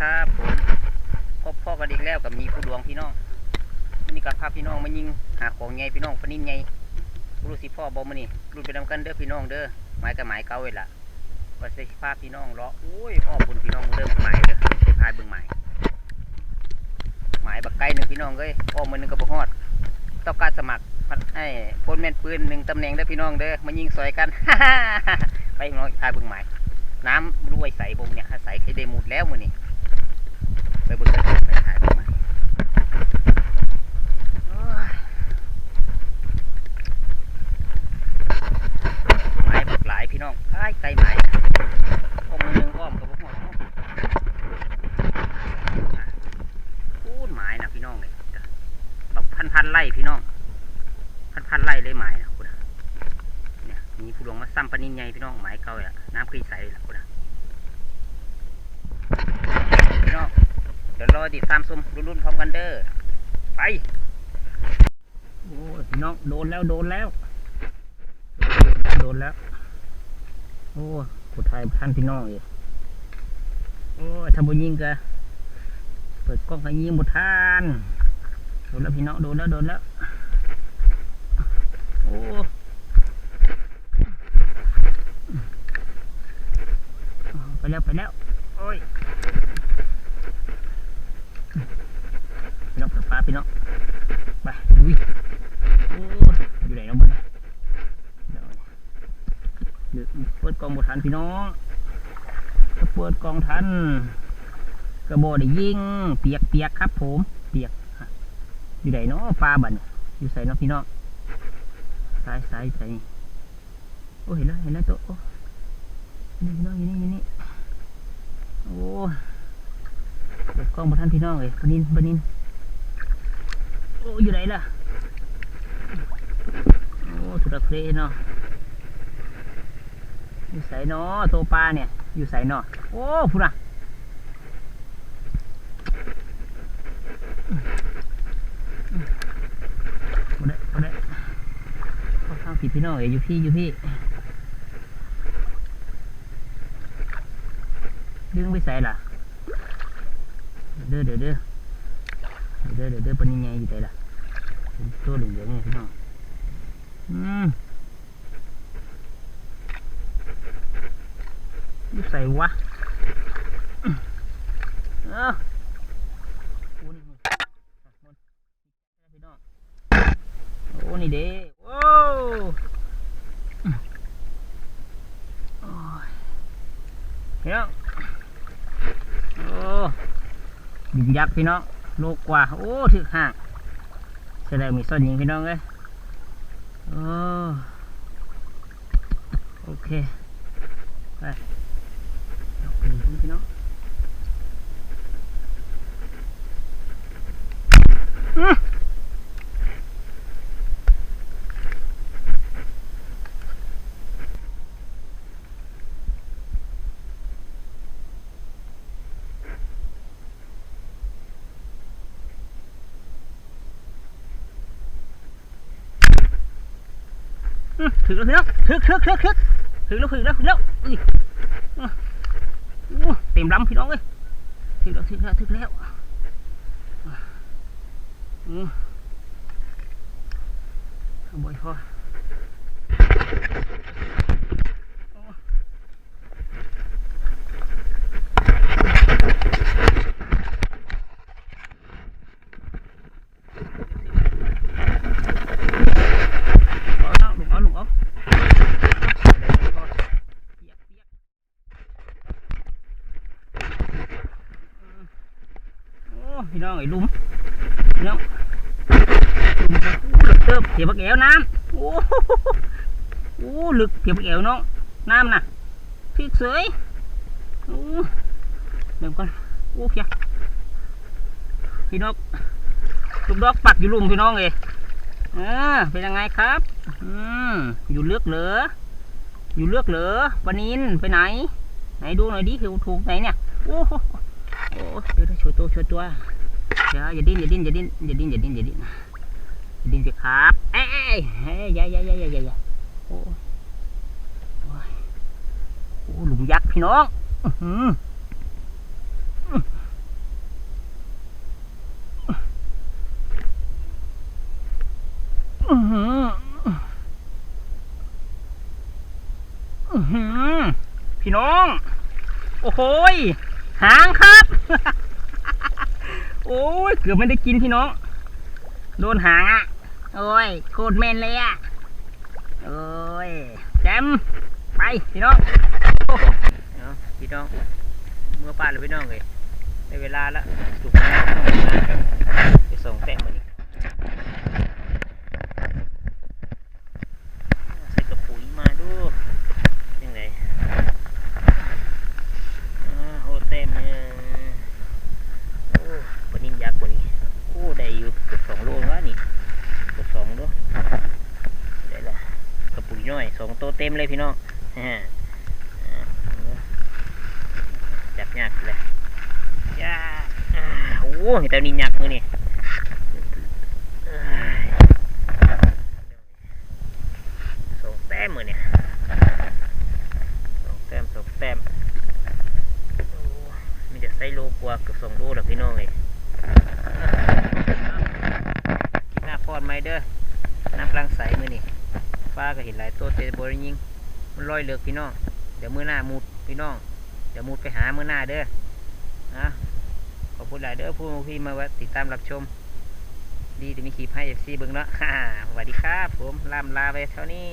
ครับผมพบพ่อกันอีกแล้วกับมีผู้ดวงพี่น้องวันนี้กับพาพี่น้องมายิงหาของไงพี่น้องปลานิ่นไงรู้สิพ่อบอมานี่รุ่นไปนำกันเด้อพี่น้องเด้อหมายกับหมายเก่าเวละว่าสิพาพี่น้องเลาะโอ้ยอ้อบุญพี่น้องเด้อหมายเด้อสิพายเบิ่งหมายหมายบักไก่หนึ่งพี่น้องเอ้ยอ้อมือหนึ่งก็บ่ฮอดต้องการสมัครให้พ้นแม่นปืนหนึ่งตำแหน่งเด้อพี่น้องเด้อมายิงซอยกันไปน้องพายเบิ่งหมายน้ำรวยใสบงเนี่ยใสเคยได้หมดแล้วมือนี่ ไปบนกระถางไปถ่ายมาใหม่โอ้ยไม้บกหลายพี่น้องไก่ไก่ไม้อ้อมมือหนึงอ้อมกับพวกหัวเนาะพูดไม้นะพี่น้องเลยแบบพันพันๆไร่พี่น้อง พันพันๆไร่เลยไม้นะคุณเนี่ยมีผู้หลวงมาซ้ำปนินใหญ่พี่น้องไม้เก่าอะน้ำเคยใสละคุณพี่น้อง ดี๋ยวรอติดตามชมรุ่นๆพร้อมกันเด้อไปโอ้ยพี่น้องโดนแล้วโดนแล้ว โดนแล้ว โอ้ผู้ไทยท่านพี่น้องเองโอ้ยทำบุญยิงกะเปิดกล้องให้ยิงบุทานโดนแล้วพี่น้องโดนแล้วโดนแล้วโอ้ไปแล้วไปแล้วโอ้ย พี่น้องเปิดฟ้าพี่น้องไปอุ้ยโอ้ยอยู่ไหนน้องบนเนี่ยเดี๋ยวเดี๋ยวเปิดกล่องบทันพี่น้องถ้าเปิดกล่องทันกระบอกได้ยิงเปียกเปียกครับผมเปียกอยู่ไหนเนาะปลาบัดนอยู่ใส่เนาะพี่น้องซ้ายซ้ายใส่โอ้เห็นแล้วเห็นแล้วตัวโอ้นี่พี่น้องอยู่นี่อยู่นี่โอ้เปิดกล้องบทันพี่น้องเลยปนินปนิน โอ้อยู่ไหนล่ะ โอ้ทุรเครเนาะอยู่ใส่เนาะตัวปลาเนี่ย อยู่ใส่เนาะโอ้พูดนะมาได้มาได้เข้าข้างผิดพี่น้องเอ๋ยอยู่พี่อยู่พี่ดึงไปใส่ล่ะเด้อเด้อเด้อเดี๋ยวเดี๋ยวเดี๋ยวเป็นยังไงอยู่ไหนล่ะ ตัวเหลืองๆนี่ยพี่น้องอืมยุบใส่วะเออโอ้นี่เด้โอ้พี่น้องโอ้ยิงยักษ์พี่น้องโลกกว่า โอ้ถึกห่าง จะได้มีส้นยิงพี่น้องเลยโอ้โอเคไปเอาไปดูพี่น้องอื้อ อื้อถึกแล้วพี่น้องถึกถึกถึกถึกถึกแล้วถึกแล้วถึกแล้วอุ้ยอื้อโอ้เต็มลำพี่น้องเลยถึกแล้วถึกแล้วถึกแล้วอือเอาบ่อยพอโอ้เอาเอาลุงเอาลุงเอาเปียกเปียกอืมโอ้ พี่น้องไอ้ลุมพี่น้องหลุมครับโอ้ลึกเติบเสียบกแอวน้ำโอ้โหโอ้ลึกเสียบกแอวน้องน้ำน่ะพี่เสยโอ้เดี๋ยวก่อนโอ้เพียพี่น้องลูกดอกปักอยู่ลุมพี่น้องเอยเออเป็นยังไงครับอืมอยู่เลือกเหรออยู่เลือกเหรอปนินไปไหน ไหนดูหน่อยดิถูกถูกไหนเนี่ย โอ้โหโอ้เดี๋ยวเดี๋ยวโชว์ตัวโชว์ตัว เดี๋ยวอย่าดิ้นอย่าดิ้นอย่าดิ้นอย่าดิ้นอย่าดิ้นอย่าดิ้นอย่าดิ้นสิครับเอ้ยเฮ้ยย่าย่าย่าย่าย่าโอ้ยโอ้หลุมยักษ์พี่น้องอือพี่น้อง โอ้โหหางครับ โอ้ยเกือบไม่ได้กินพี่น้อง โดนหางอะ โอ้ยโคตรแมนเลยอะ โอ้ยแจมไปพี่น้องเอาพี่น้องเมื่อป้าหรือพี่น้องเลยได้เวลาแล้วสุกแล้วต้องไปงานไปส่งแต้มมานี่ใส่กระปุ๋ยมาดูยังไงอ่าโอ้แต้มเนี่ยโอ้ปลานิ่มยักษ์กว่านี้โอ้ได้อยู่เกือบสองโลแล้วนี่เกือบสองโลได้ละกระปุ๋ยน้อยสองโตวเต็ มเลยพี่น้องจับยากเลยยาอ่าโอ้ยแต่นี่ยักมือนี่ยสองแต้มมือเนี่ยสองแต้มสองแต้มมีแต่ไซโลกว่าเกือบสองโลแล้วพี่น้องเลยกินหน้าพอดไหมเด้อน้ำกลางใสมือนี่ ป้าก็เห็นหลายตัวเตะบอลยิง มันลอยเลือกพี่น้อง เดี๋ยวมือหน้ามุดพี่น้อง เดี๋ยวมุดไปหามือหน้าเด้อนะขอบคุณหลายเด้อผู้พี่มาว่าติดตามรับชม ดีจะมีคลิปให้เอฟซีเบิ้งเนาะสวัสดีครับ ผมลามลาไปเท่านี้